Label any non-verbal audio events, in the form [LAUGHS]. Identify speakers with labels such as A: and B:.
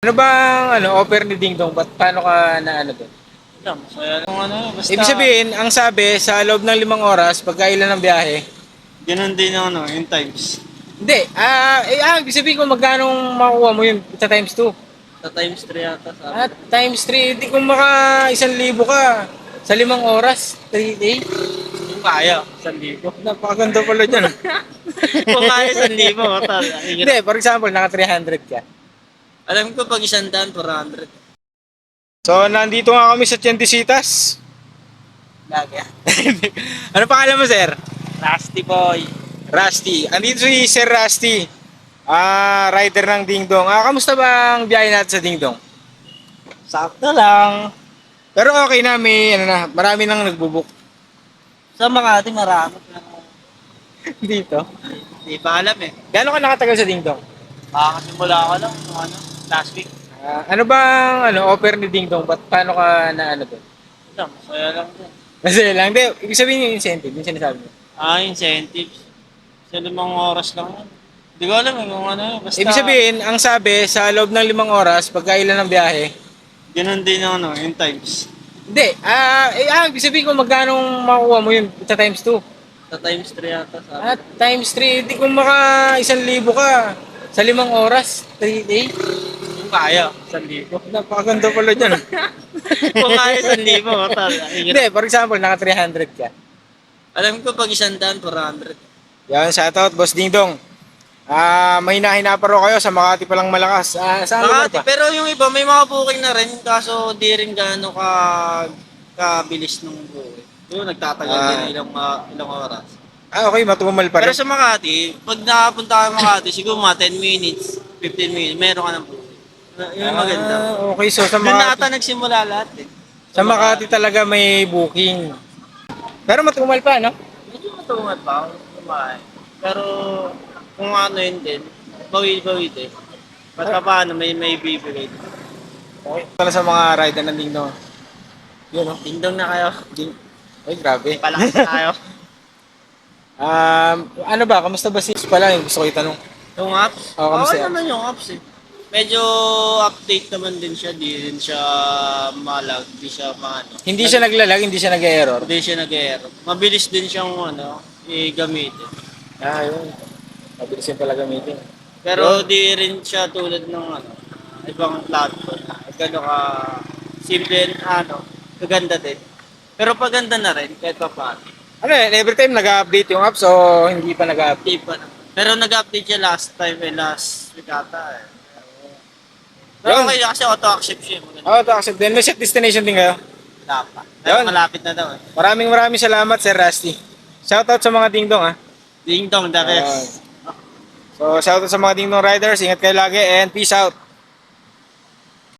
A: Ano bang ano, offer ni Ding Dong? Ba't paano ka na ano doon?
B: Lang, ano, basta...
A: Ibig sabihin, ang sabi, sa loob ng limang oras, pagkailan ng biyahe,
B: Ganun din yung ano, yung times.
A: hindi, ah, eh, ah, ibig sabihin kung magkano makuha mo yun sa times 2.
B: Sa times 3 yata sabi.
A: At times 3, hindi kung maka isang libo ka sa limang oras, 3 day.
B: Kung kaya, 1,000. [LAUGHS]
A: Napakaganda pala dyan.
B: Kung kaya, 1,000. Tal.
A: hindi, for example, naka 300 ka.
B: Alam ko pag isang daan, 400.
A: So, nandito nga kami sa Tiendesitas.
B: Lagi. [LAUGHS]
A: ano pangalan mo, sir?
B: Nasty boy.
A: Rusty. Andito si Sir Rusty. Ah, rider ng Ding Dong. Ah, kamusta ba ang biyahe natin sa Ding Dong?
B: Sakto lang.
A: Pero okay na, may ano na, marami nang nagbubuk
B: Sa Makati, marami. [LAUGHS]
A: dito.
B: Hindi pa alam eh.
A: Gano'n ka nakatagal sa Ding Dong?
B: Makakasimula ko lang, ano, last week.
A: Ah, ano bang ano, offer ni Ding Dong? Ba't paano ka na ano doon?
B: Lang, masaya lang din.
A: Kasi lang, hindi, ibig sabihin yung incentive, yung sinasabi mo.
B: Ah, incentives. Sa limang oras lang. Hindi ko alam eh kung ano yun. Basta,
A: Ibig sabihin, ang sabi, sa loob ng limang oras, pagkailan ng biyahe,
B: ganun din yung ano, yung times.
A: hindi, ah, eh, ah, ibig sabihin kung magkano makuha mo yun sa times 2.
B: Sa times 3 yata sabi.
A: At times 3, hindi kung maka isang libo ka sa limang oras, 3 day.
B: Kung kaya, 1,000.
A: Napakaganda pala dyan. [LAUGHS]
B: Kung kaya, 1,000. Tal.
A: hindi, for example, naka 300 ka.
B: Alam ko pag isang daan, 400.
A: Yan, shoutout, Boss Ding Dong. Ah, mahina-hina pa rin kayo sa Makati pa lang malakas. Ah, saan lugar
B: Makati,
A: pa?
B: pero yung iba may mga booking na rin kaso di rin gaano ka kabilis nung booking. Yung nagtatagal
A: Ah.
B: din ilang ah, ilang oras.
A: Ah, okay, matumal pa
B: Pero
A: rin.
B: sa Makati, pag nakapunta ka sa Makati, siguro mga 10 minutes, 15 minutes, meron ka ng yung maganda.
A: Ah, okay, so sa
B: Doon na
A: Makati,
B: ata nagsimula lahat eh.
A: sa Makati talaga may booking. Pero matumal pa, no?
B: Medyo matungat pa ako kumain. Pero kung ano yun din, bawi-bawi din. Basta paano may may bibigay.
A: Okay. Pala sa mga rider ng Ding Dong. Yun, no?
B: Dingdong na kayo.
A: Ding... Ay, grabe.
B: Palakas na kayo. [LAUGHS]
A: Um, ano ba, kamusta ba si pala yung gusto ko itanong?
B: Yung apps?
A: Oo, kamusta
B: okay
A: yan?
B: naman yung apps eh. Medyo update naman din siya, di rin siya malag, di siya maano.
A: Hindi siya naglalag, hindi siya nag-error.
B: Hindi siya nag-error. Mabilis din siyang ano, i-gamitin.
A: Ah, yun. Mabilis yung pala gamitin.
B: Pero di rin siya tulad ng ano, ibang platform. Gano'n ka simple, ano, kaganda din. Pero paganda na rin, kahit pa paano.
A: Ano yan, every time nag-update yung app, so hindi pa nag-update.
B: Di pa naman. Pero nag-update siya last time, eh, last week ata eh. Pero
A: Yun.
B: okay kasi auto-accept siya. Maganda.
A: Oo, oh, accept. Then may set destination din kayo.
B: Wala pa. Pero
A: Yun.
B: malapit na daw eh.
A: Maraming maraming salamat, Sir Rusty. Shoutout sa mga Ding Dong, ha.
B: Ding dong, the best.
A: So, shoutout sa mga Ding Dong riders. Ingat kayo lagi and peace out.